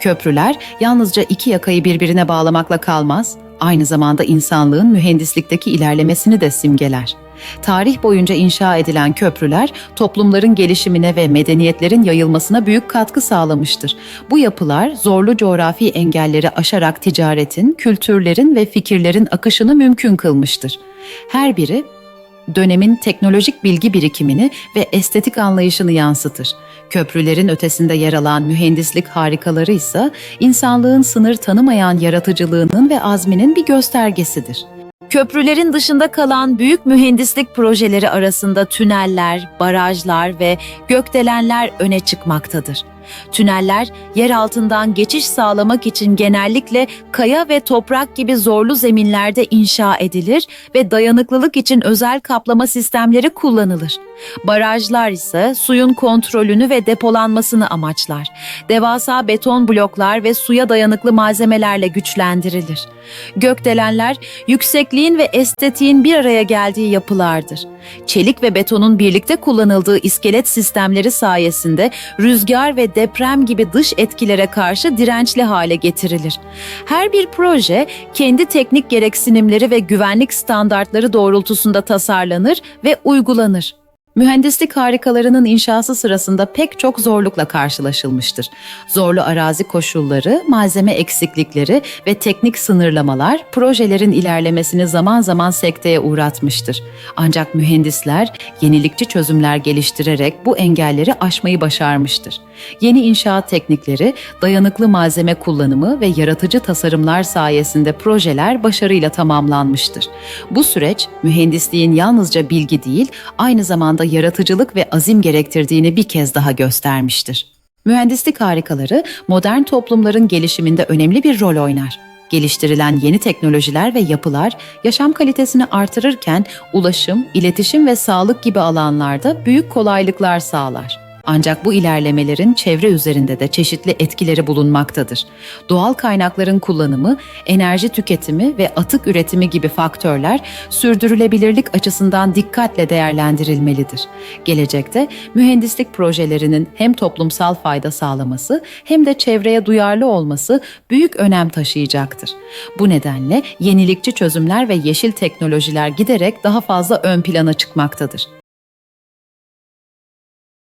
Köprüler yalnızca iki yakayı birbirine bağlamakla kalmaz, aynı zamanda insanlığın mühendislikteki ilerlemesini de simgeler. Tarih boyunca inşa edilen köprüler toplumların gelişimine ve medeniyetlerin yayılmasına büyük katkı sağlamıştır. Bu yapılar zorlu coğrafi engelleri aşarak ticaretin, kültürlerin ve fikirlerin akışını mümkün kılmıştır. Her biri dönemin teknolojik bilgi birikimini ve estetik anlayışını yansıtır. Köprülerin ötesinde yer alan mühendislik harikaları ise insanlığın sınır tanımayan yaratıcılığının ve azminin bir göstergesidir. Köprülerin dışında kalan büyük mühendislik projeleri arasında tüneller, barajlar ve gökdelenler öne çıkmaktadır. Tüneller yer altından geçiş sağlamak için genellikle kaya ve toprak gibi zorlu zeminlerde inşa edilir ve dayanıklılık için özel kaplama sistemleri kullanılır. Barajlar ise suyun kontrolünü ve depolanmasını amaçlar. Devasa beton bloklar ve suya dayanıklı malzemelerle güçlendirilir. Gökdelenler yüksekliğin ve estetiğin bir araya geldiği yapılardır. Çelik ve betonun birlikte kullanıldığı iskelet sistemleri sayesinde rüzgar ve deprem gibi dış etkilere karşı dirençli hale getirilir. Her bir proje kendi teknik gereksinimleri ve güvenlik standartları doğrultusunda tasarlanır ve uygulanır. Mühendislik harikalarının inşası sırasında pek çok zorlukla karşılaşılmıştır. Zorlu arazi koşulları, malzeme eksiklikleri ve teknik sınırlamalar projelerin ilerlemesini zaman zaman sekteye uğratmıştır. Ancak mühendisler yenilikçi çözümler geliştirerek bu engelleri aşmayı başarmıştır. Yeni inşaat teknikleri, dayanıklı malzeme kullanımı ve yaratıcı tasarımlar sayesinde projeler başarıyla tamamlanmıştır. Bu süreç mühendisliğin yalnızca bilgi değil, aynı zamanda yaratıcılık ve azim gerektirdiğini bir kez daha göstermiştir. Mühendislik harikaları modern toplumların gelişiminde önemli bir rol oynar. Geliştirilen yeni teknolojiler ve yapılar yaşam kalitesini artırırken ulaşım, iletişim ve sağlık gibi alanlarda büyük kolaylıklar sağlar. Ancak bu ilerlemelerin çevre üzerinde de çeşitli etkileri bulunmaktadır. Doğal kaynakların kullanımı, enerji tüketimi ve atık üretimi gibi faktörler sürdürülebilirlik açısından dikkatle değerlendirilmelidir. Gelecekte mühendislik projelerinin hem toplumsal fayda sağlaması hem de çevreye duyarlı olması büyük önem taşıyacaktır. Bu nedenle yenilikçi çözümler ve yeşil teknolojiler giderek daha fazla ön plana çıkmaktadır.